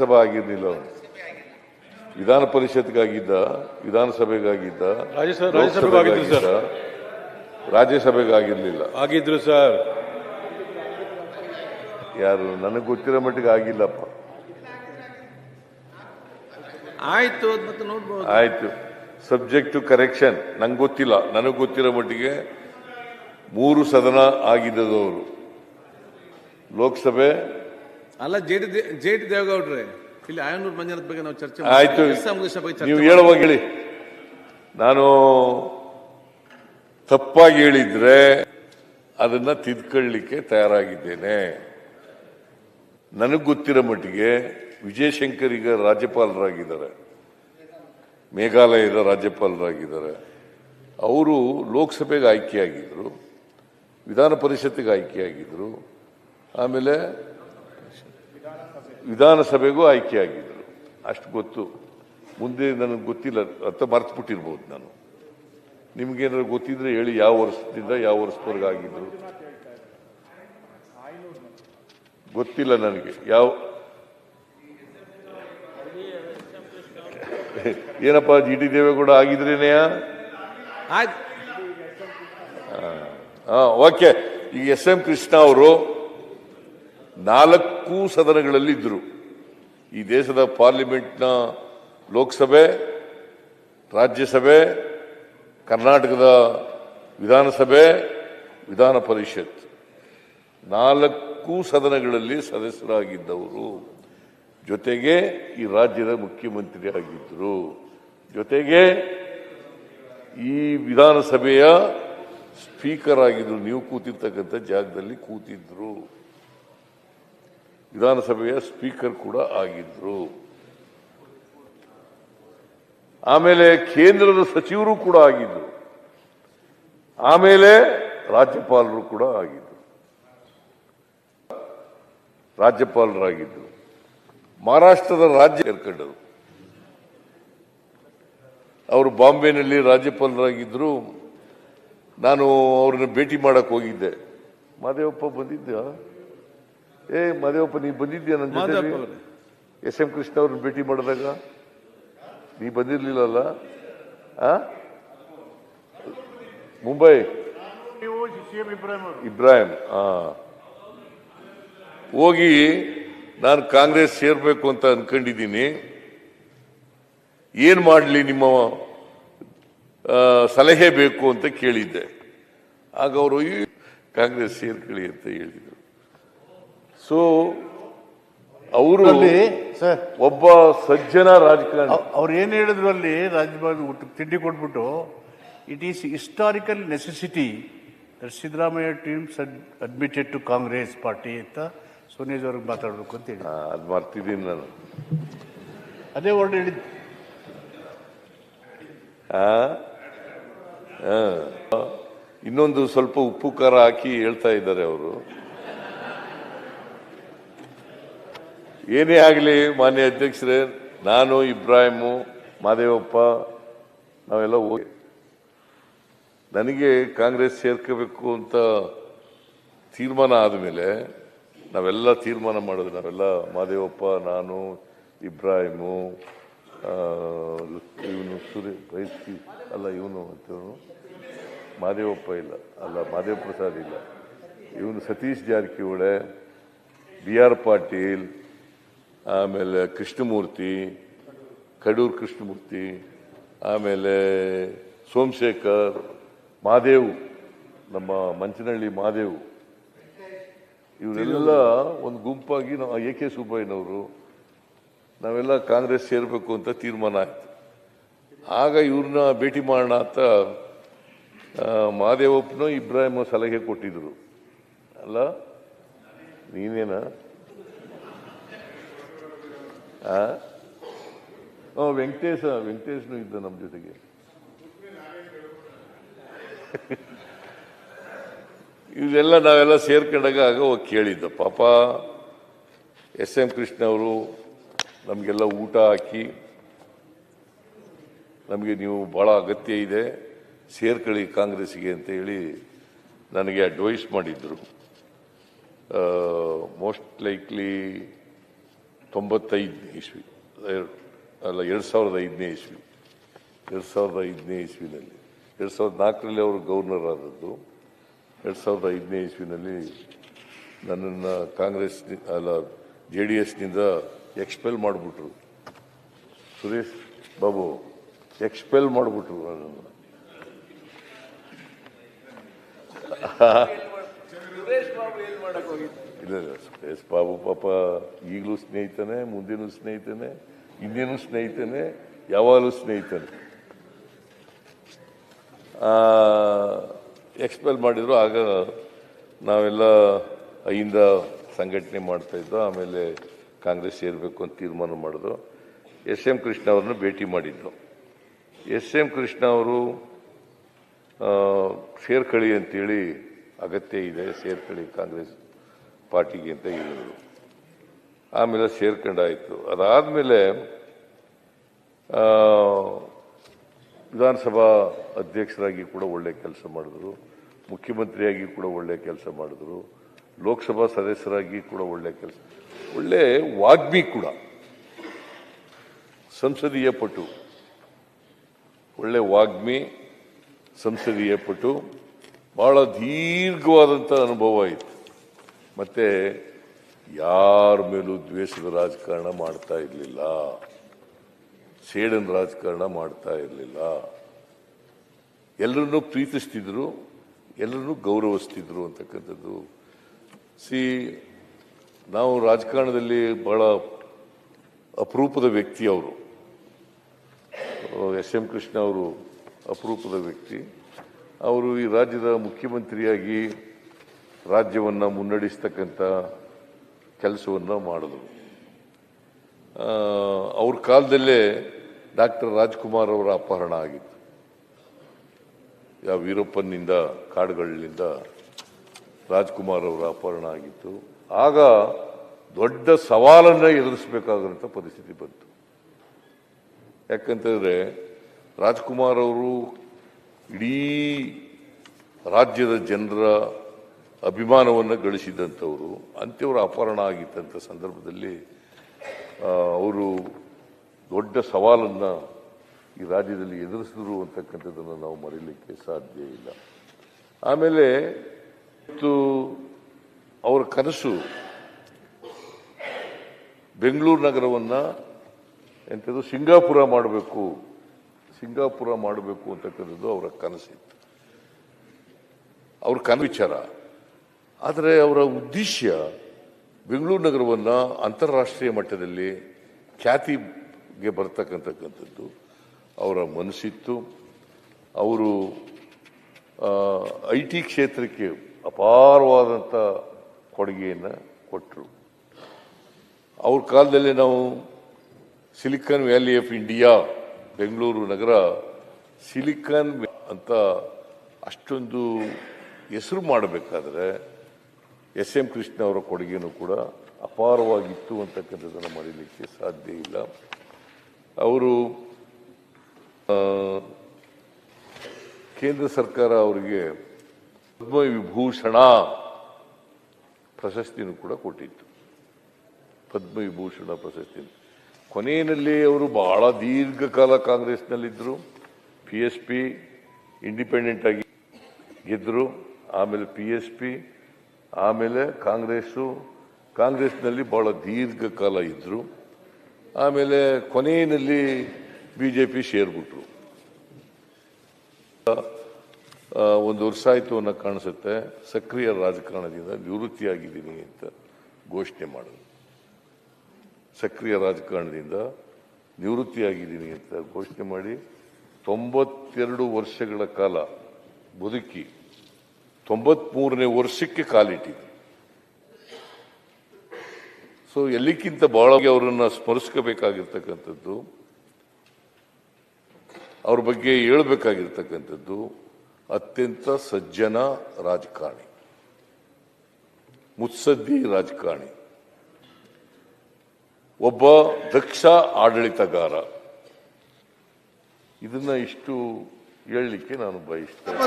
ರಾಜ್ಯಸಭಾ ಆಗಿರ್ಲಿಲ್ಲ ವಿಧಾನ ಪರಿಷತ್ಗಾಗಿದ್ದ ವಿಧಾನಸಭೆಗಾಗಿದ್ದ ರಾಜ್ಯಸಭೆ- ರಾಜ್ಯಸಭೆಗೂ ಆಗಿದ್ರು ಸರ್. ಲೋಕಸಭೆಗಾಗಿದ್ದ, ರಾಜ್ಯಸಭೆಗಾಗಿರ್ಲಿಲ್ಲ. ಆಗಿದ್ರು ಸರ್. ಯಾರು ನನಗೆ ಗೊತ್ತಿರೋ ಮಟ್ಟಿಗೆ ಆಗಿಲ್ಲಪ್ಪ. ಆಯ್ತು ಸಬ್ಜೆಕ್ಟ್ ಟು ಕರೆಕ್ಷನ್ ನಂಗೆ ಗೊತ್ತಿಲ್ಲ. ನನಗೆ ಗೊತ್ತಿರೋ ಮಟ್ಟಿಗೆ ಮೂರು ಸದನ ಆಗಿದ್ದದವರು. ಲೋಕಸಭೆ ಅಲ್ಲ ಜೆ ಡಿ ಜೆ ಡಿ ದೇವೇಗೌಡ್ರೆ ಇಲ್ಲಿ ಆಯನೂರು ಮಂಜನದ ಬಗ್ಗೆ ನಾವು ಚರ್ಚೆ ಆಯ್ತು. ನೀವು ಹೇಳುವಾಗ ಹೇಳಿ ನಾನು ತಪ್ಪಾಗಿ ಹೇಳಿದ್ರೆ ಅದನ್ನ ತಿದ್ಕೊಳ್ಳಿಕ್ಕೆ ತಯಾರಾಗಿದ್ದೇನೆ. ನನಗೆ ಗೊತ್ತಿರೋ ಮಟ್ಟಿಗೆ ವಿಜಯಶಂಕರ್ ಈಗ ರಾಜ್ಯಪಾಲರಾಗಿದ್ದಾರೆ. ಮೇಘಾಲಯದ ರಾಜ್ಯಪಾಲರಾಗಿದ್ದಾರೆ. ಅವರು ಲೋಕಸಭೆಗೆ ಆಯ್ಕೆಯಾಗಿದ್ದರು ವಿಧಾನ ಪರಿಷತ್ತಿಗೆ ಆಯ್ಕೆಯಾಗಿದ್ದರು ಆಮೇಲೆ ವಿಧಾನಸಭೆಗೂ ಆಯ್ಕೆಯಾಗಿದ್ರು ಅಷ್ಟು ಗೊತ್ತು. ಮುಂದೆ ನನಗೆ ಗೊತ್ತಿಲ್ಲ ಅಂತ ಮರ್ತುಬಿಟ್ಟಿರ್ಬೋದು ನಾನು. ನಿಮ್ಗೇನಾದ್ರು ಗೊತ್ತಿದ್ರೆ ಹೇಳಿ ಯಾವ ವರ್ಷದಿಂದ ಯಾವ ವರ್ಷದವರೆಗೆ ಆಗಿದ್ರು ಗೊತ್ತಿಲ್ಲ ನನಗೆ. ಯಾವ ಏನಪ್ಪ ಜಿ ಡಿ ದೇವೇಗೌಡ ಆಗಿದ್ರೇನೆ? ಆಯ್ತು. ಹಾ ಓಕೆ. ಈ ಎಸ್ ಎಂ ಕೃಷ್ಣ ಅವರು ನಾಲ್ಕು ಸದನಗಳಲ್ಲಿ ಇದ್ದರು ಈ ದೇಶದ ಪಾರ್ಲಿಮೆಂಟ್ನ ಲೋಕಸಭೆ, ರಾಜ್ಯಸಭೆ, ಕರ್ನಾಟಕದ ವಿಧಾನಸಭೆ, ವಿಧಾನ ಪರಿಷತ್. ನಾಲ್ಕು ಸದನಗಳಲ್ಲಿ ಸದಸ್ಯರಾಗಿದ್ದವರು. ಜೊತೆಗೆ ಈ ರಾಜ್ಯದ ಮುಖ್ಯಮಂತ್ರಿ ಆಗಿದ್ದರು ಜೊತೆಗೆ ಈ ವಿಧಾನಸಭೆಯ ಸ್ಪೀಕರ್ ಆಗಿದ್ದರು ನೀವು ಕೂತಿರ್ತಕ್ಕಂಥ ಜಾಗದಲ್ಲಿ ಕೂತಿದ್ರು. ವಿಧಾನಸಭೆಯ ಸ್ಪೀಕರ್ ಕೂಡ ಆಗಿದ್ರು. ಆಮೇಲೆ ಕೇಂದ್ರದ ಸಚಿವರು ಕೂಡ ಆಗಿದ್ರು. ಆಮೇಲೆ ರಾಜ್ಯಪಾಲರು ಕೂಡ ಆಗಿದ್ರು. ರಾಜ್ಯಪಾಲರಾಗಿದ್ದರು ಮಹಾರಾಷ್ಟ್ರದ ರಾಜ್ಯ ಸೇರ್ಕೊಂಡರು ಅವರು ಬಾಂಬೆನಲ್ಲಿ ರಾಜ್ಯಪಾಲರಾಗಿದ್ರು. ನಾನು ಅವ್ರನ್ನ ಭೇಟಿ ಮಾಡಕ್ಕೆ ಹೋಗಿದ್ದೆ. ಮಾದೇವಪ್ಪ ಬಂದಿದ್ದ ಏ ಮಾದೇವಪ್ಪ ನೀ ಬಂದಿದ್ದೀಯ ನನ್ನ ಜೊತೆ ಎಸ್ ಎಂ ಕೃಷ್ಣ ಅವ್ರನ್ನ ಭೇಟಿ ಮಾಡಿದಾಗ? ನೀ ಬಂದಿರ್ಲಿಲ್ಲಲ್ಲ? ಆ? ಮುಂಬೈ? ಇಬ್ರಾಹಿಂ ಹಾ ಹೋಗಿ ನಾನು ಕಾಂಗ್ರೆಸ್ ಸೇರ್ಬೇಕು ಅಂತ ಅನ್ಕೊಂಡಿದ್ದೀನಿ. ಏನ್ ಮಾಡಲಿ ನಿಮ್ಮ ಸಲಹೆ ಬೇಕು ಅಂತ ಕೇಳಿದ್ದೆ. ಆಗ ಅವರು ಕಾಂಗ್ರೆಸ್ ಸೇರ್ಕೊಳ್ಳಿ ಅಂತ ಹೇಳಿದರು. ಸೊ ಅವರು ಅಲ್ಲಿ ಸರ್ ಒಬ್ಬ ಸಜ್ಜನ ರಾಜಕಾರಣಿ. ಅವ್ರು ಏನು ಹೇಳಿದ್ರು ಅಲ್ಲಿ ರಾಜ್ಯಭಾಗ ತಿಂಡಿ ಕೊಟ್ಬಿಟ್ಟು it is historical necessity Siddaramaiah teams admitted to Congress party ಅಂತ ಸೋನೇಜ್ ಅವ್ರಿಗೆ ಮಾತಾಡಬೇಕು ಅಂತ ಹೇಳಿ ಅದು ಮರ್ತಿದ್ದೀನಿ ನಾನು. ಅದೇ ವರ್ಡ್ ಹೇಳಿದ್ದು. ಇನ್ನೊಂದು ಸ್ವಲ್ಪ ಉಪ್ಪು ಖಾರ ಹಾಕಿ ಹೇಳ್ತಾ ಇದ್ದಾರೆ ಅವರು. ಏನೇ ಆಗಲಿ ಮಾನ್ಯ ಅಧ್ಯಕ್ಷರೇ, ನಾನು, ಇಬ್ರಾಹಿಮು, ಮಾದೇವಪ್ಪ, ನಾವೆಲ್ಲ ಹೋಗಿ ನನಗೆ ಕಾಂಗ್ರೆಸ್ ಸೇರ್ಕೋಬೇಕು ಅಂತ ತೀರ್ಮಾನ ಆದಮೇಲೆ ನಾವೆಲ್ಲ ತೀರ್ಮಾನ ಮಾಡೋದು. ನಾವೆಲ್ಲ ಮಾದೇವಪ್ಪ, ನಾನು, ಇಬ್ರಾಹಿಮು ಇವನು ಸೂರ್ಯ ಬಯಸ್ತಿ ಅಲ್ಲ, ಇವನು ಅಂತವನು ಮಾದೇವಪ್ಪ ಇಲ್ಲ. ಅಲ್ಲ ಮಾದೇವ ಪ್ರಸಾದ್ ಇಲ್ಲ. ಇವನು ಸತೀಶ್ ಜಾರಕಿಹೊಳೆ, ಬಿ ಆರ್ ಪಾಟೀಲ್ ಆಮೇಲೆ ಕೃಷ್ಣಮೂರ್ತಿ, ಕಡೂರ್ ಕೃಷ್ಣಮೂರ್ತಿ, ಆಮೇಲೆ ಸೋಮಶೇಖರ್, ಮಾದೇವ್, ನಮ್ಮ ಮಂಚನಹಳ್ಳಿ ಮಾದೇವ್. ಇವರೆಲ್ಲ ಒಂದು ಗುಂಪಾಗಿ ನಾವು ಎ ಕೆ ಸುಬ್ಬಯ್ಯನವರು, ನಾವೆಲ್ಲ ಕಾಂಗ್ರೆಸ್ ಸೇರಬೇಕು ಅಂತ ತೀರ್ಮಾನ ಆಯ್ತು. ಆಗ ಇವ್ರನ್ನ ಭೇಟಿ ಮಾಡೋಣ ಅಂತ ಮಹಾದೇವಪ್ಪನೂ ಇಬ್ರಾಹಿಮ ಸಲಹೆ ಕೊಟ್ಟಿದ್ರು. ಅಲ್ಲ, ನೀನೇನ? ಓ, ವೆಂಕಟೇಶ ವೆಂಕಟೇಶನು ಇದ್ದ ನಮ್ಮ ಜೊತೆಗೆ. ಇದೆಲ್ಲ ನಾವೆಲ್ಲ ಸೇರ್ಕೊಂಡಾಗ ಆಗ ಹೋಗಿ ಕೇಳಿದ್ದ. ಪಾಪ ಎಸ್ ಎಂ ಕೃಷ್ಣ ಅವರು ನಮಗೆಲ್ಲ ಊಟ ಹಾಕಿ ನಮಗೆ ನೀವು ಭಾಳ ಅಗತ್ಯ ಇದೆ ಸೇರ್ಕೊಳ್ಳಿ ಕಾಂಗ್ರೆಸ್ಗೆ ಅಂತ ಹೇಳಿ ನನಗೆ ಅಡ್ವೈಸ್ ಮಾಡಿದ್ರು. ಮೋಸ್ಟ್ ಲೈಕ್ಲಿ ತೊಂಬತ್ತೈದನೇ ಇಸ್ವಿ ಅಲ್ಲ, ಎರಡು ಸಾವಿರದ ಐದನೇ ಇಸ್ವಿ, ಎರಡು ಸಾವಿರದ ಐದನೇ ಇಸ್ವಿನಲ್ಲಿ. ಎರಡು ಸಾವಿರದ ನಾಲ್ಕರಲ್ಲಿ ಅವರು ಗವರ್ನರ್ ಆದದ್ದು. ಎರಡು ಸಾವಿರದ ಐದನೇ ಇಸ್ವಿನಲ್ಲಿ ನನ್ನನ್ನು ಕಾಂಗ್ರೆಸ್ ಅಲ್ಲ, ಜೆ ಡಿ ಎಸ್ನಿಂದ ಎಕ್ಸ್ಪೆಲ್ ಮಾಡಿಬಿಟ್ರು. ಸುರೇಶ್ ಬಾಬು, ಎಕ್ಸ್ಪೆಲ್ ಮಾಡಿಬಿಟ್ರು ನನ್ನನ್ನು. ಇಲ್ಲ ಇಲ್ಲ. ಸುರೇಶ್ ಬಾಬು ಪಾಪ, ಈಗಲೂ ಸ್ನೇಹಿತನೇ, ಮುಂದಿನೂ ಸ್ನೇಹಿತನೇ ಹಿಂದಿನೂ ಸ್ನೇಹಿತನೇ, ಯಾವಾಗಲೂ ಸ್ನೇಹಿತನೇ. ಎಕ್ಸ್ಪೆಲ್ ಮಾಡಿದ್ರು, ಆಗ ನಾವೆಲ್ಲ ಐಯಿಂದ ಸಂಘಟನೆ ಮಾಡ್ತಾ ಇದ್ದೋ, ಆಮೇಲೆ ಕಾಂಗ್ರೆಸ್ ಸೇರಬೇಕು ಅಂತ ತೀರ್ಮಾನ ಮಾಡಿದ್ರು. ಎಸ್ ಎಂ ಕೃಷ್ಣ ಅವ್ರನ್ನ ಭೇಟಿ ಮಾಡಿದ್ರು. ಎಸ್ ಎಂ ಕೃಷ್ಣ ಅವರು ಸೇರ್ಕಳಿ ಅಂತೇಳಿ ಅಗತ್ಯ ಇದೆ, ಸೇರ್ಕಳಿ ಕಾಂಗ್ರೆಸ್ ಪಾರ್ಟಿಗೆ ಅಂತ ಹೇಳಿದರು. ಆಮೇಲೆ ಸೇರ್ಕೊಂಡಾಯ್ತು. ಅದಾದಮೇಲೆ ವಿಧಾನಸಭಾ ಅಧ್ಯಕ್ಷರಾಗಿ ಕೂಡ ಒಳ್ಳೆ ಕೆಲಸ ಮಾಡಿದ್ರು. ಮುಖ್ಯಮಂತ್ರಿಯಾಗಿ ಕೂಡ ಒಳ್ಳೆ ಕೆಲಸ ಮಾಡಿದ್ರು. ಲೋಕಸಭಾ ಸದಸ್ಯರಾಗಿ ಕೂಡ ಒಳ್ಳೆ ಕೆಲಸ, ಒಳ್ಳೆ ವಾಗ್ಮಿ ಕೂಡ. ಸಂಸದೀಯ ಪಟು. ಒಳ್ಳೆ ವಾಗ್ಮಿ, ಸಂಸದೀಯ ಪಟು. ಬಹಳ ದೀರ್ಘವಾದಂಥ ಅನುಭವ ಇತ್ತು. ಮತ್ತೆ ಯಾರ ಮೇಲೂ ದ್ವೇಷದ ರಾಜಕಾರಣ ಮಾಡ್ತಾ ಇರಲಿಲ್ಲ. ಸೇಡನ್ ರಾಜಕಾರಣ ಮಾಡ್ತಾ ಇರಲಿಲ್ಲ. ಎಲ್ಲರನ್ನೂ ಪ್ರೀತಿಸ್ತಿದ್ರು, ಎಲ್ಲರನ್ನೂ ಗೌರವಿಸ್ತಿದ್ರು ಅಂತಕ್ಕಂಥದ್ದು. ಸಿ ನಾವು ರಾಜಕಾರಣದಲ್ಲಿ ಬಹಳ ಅಪರೂಪದ ವ್ಯಕ್ತಿ ಅವರು. ಎಸ್ ಎಂ ಕೃಷ್ಣ ಅವರು ಅಪರೂಪದ ವ್ಯಕ್ತಿ. ಅವರು ಈ ರಾಜ್ಯದ ಮುಖ್ಯಮಂತ್ರಿಯಾಗಿ ರಾಜ್ಯವನ್ನು ಮುನ್ನಡೆಸ್ತಕ್ಕಂಥ ಕೆಲಸವನ್ನು ಮಾಡಿದ್ರು. ಅವ್ರ ಕಾಲದಲ್ಲೇ ಡಾಕ್ಟರ್ ರಾಜ್ಕುಮಾರ್ ಅವರ ಅಪಹರಣ ಆಗಿತ್ತು. ಯಾವ ವೀರಪ್ಪನಿಂದ ಕಾಡುಗಳಿಂದ ರಾಜ್ಕುಮಾರ್ ಅವರ ಅಪಹರಣ ಆಗಿತ್ತು. ಆಗ ದೊಡ್ಡ ಸವಾಲನ್ನು ಎದುರಿಸಬೇಕಾದಂಥ ಪರಿಸ್ಥಿತಿ ಬಂತು. ಯಾಕಂತಂದರೆ ರಾಜ್ಕುಮಾರ್ ಅವರು ಇಡೀ ರಾಜ್ಯದ ಜನರ ಅಭಿಮಾನವನ್ನು ಗಳಿಸಿದಂಥವರು ಅಂತ್ಯವರ ಅಪಹರಣ ಆಗಿದ್ದಂಥ ಸಂದರ್ಭದಲ್ಲಿ ಅವರು ದೊಡ್ಡ ಸವಾಲನ್ನು ಈ ರಾಜ್ಯದಲ್ಲಿ ಎದುರಿಸಿದ್ರು ಅಂತಕ್ಕಂಥದ್ದನ್ನು ನಾವು ಮರೀಲಿಕ್ಕೆ ಸಾಧ್ಯ ಇಲ್ಲ. ಆಮೇಲೆ ಇವತ್ತು ಅವರ ಕನಸು ಬೆಂಗಳೂರು ನಗರವನ್ನು ಎಂಥದ್ದು ಸಿಂಗಾಪುರ ಮಾಡಬೇಕು ಸಿಂಗಾಪುರ ಮಾಡಬೇಕು ಅಂತಕ್ಕಂಥದ್ದು ಅವರ ಕನಸಿತ್ತು. ಅವ್ರ ಕನ ವಿಚಾರ ಆದರೆ ಅವರ ಉದ್ದೇಶ ಬೆಂಗಳೂರು ನಗರವನ್ನು ಅಂತಾರಾಷ್ಟ್ರೀಯ ಮಟ್ಟದಲ್ಲಿ ಖ್ಯಾತಿಗೆ ಬರ್ತಕ್ಕಂಥಕ್ಕಂಥದ್ದು ಅವರ ಮನಸ್ಸಿತ್ತು. ಅವರು ಐ ಟಿ ಕ್ಷೇತ್ರಕ್ಕೆ ಅಪಾರವಾದಂಥ ಕೊಡುಗೆಯನ್ನು ಕೊಟ್ಟರು ಅವ್ರ ಕಾಲದಲ್ಲಿ ನಾವು silicon valley of India, Bengaluru Nagar, silicon ಅಂತ ಅಷ್ಟೊಂದು ಹೆಸರು ಮಾಡಬೇಕಾದ್ರೆ ಎಸ್ ಎಂ ಕೃಷ್ಣ ಅವರ ಕೊಡುಗೆನೂ ಕೂಡ ಅಪಾರವಾಗಿತ್ತು ಅಂತಕ್ಕಂಥದ್ದನ್ನು ಮರೀಲಿಕ್ಕೆ ಸಾಧ್ಯ ಇಲ್ಲ. ಅವರು ಕೇಂದ್ರ ಸರ್ಕಾರ ಅವರಿಗೆ ಪದ್ಮವಿಭೂಷಣ ಪ್ರಶಸ್ತಿನೂ ಕೂಡ ಕೊಟ್ಟಿತ್ತು. ಪದ್ಮವಿಭೂಷಣ ಪ್ರಶಸ್ತಿ ಕೊನೆಯಲ್ಲಿ ಅವರು ಬಹಳ ದೀರ್ಘಕಾಲ ಕಾಂಗ್ರೆಸ್ನಲ್ಲಿದ್ದರು. ಪಿ ಎಸ್ ಪಿ, ಇಂಡಿಪೆಂಡೆಂಟ್ ಆಗಿ ಗೆದ್ದರು. ಆಮೇಲೆ ಪಿ ಎಸ್ ಪಿ ಆಮೇಲೆ ಕಾಂಗ್ರೆಸ್ಸು ಕಾಂಗ್ರೆಸ್ನಲ್ಲಿ ಬಹಳ ದೀರ್ಘಕಾಲ ಇದ್ದರು ಆಮೇಲೆ ಕೊನೆಯಲ್ಲಿ ಬಿ ಜೆ ಪಿ ಸೇರ್ಬಿಟ್ರು ಒಂದು ವರ್ಷ ಆಯಿತು ಅನ್ನೋ ಕಾಣಿಸುತ್ತೆ. ಸಕ್ರಿಯ ರಾಜಕಾರಣದಿಂದ ನಿವೃತ್ತಿಯಾಗಿದ್ದೀನಿ ಅಂತ ಘೋಷಣೆ ಮಾಡಿದ್ರು. ಸಕ್ರಿಯ ರಾಜಕಾರಣದಿಂದ ನಿವೃತ್ತಿಯಾಗಿದ್ದೀನಿ ಅಂತ ಘೋಷಣೆ ಮಾಡಿ ತೊಂಬತ್ತೆರಡು ವರ್ಷಗಳ ಕಾಲ ಬದುಕಿ ತೊಂಬತ್ಮೂರನೇ ವರ್ಷಕ್ಕೆ ಕಾಲಿಟ್ಟಿದೆ. ಸೊ ಎಲ್ಲಿಕ್ಕಿಂತ ಬಹಳ ಅವರನ್ನ ಸ್ಮರಿಸ್ಕೋಬೇಕಾಗಿರ್ತಕ್ಕಂಥದ್ದು, ಅವ್ರ ಬಗ್ಗೆ ಹೇಳ್ಬೇಕಾಗಿರ್ತಕ್ಕಂಥದ್ದು, ಅತ್ಯಂತ ಸಜ್ಜನ ರಾಜಕಾರಣಿ, ಮುತ್ಸದ್ದಿ ರಾಜಕಾರಣಿ, ಒಬ್ಬ ದಕ್ಷ ಆಡಳಿತಗಾರ. ಇದನ್ನ ಇಷ್ಟು ಹೇಳಲಿಕ್ಕೆ ನಾನು ಬಯಸ್ತೇನೆ.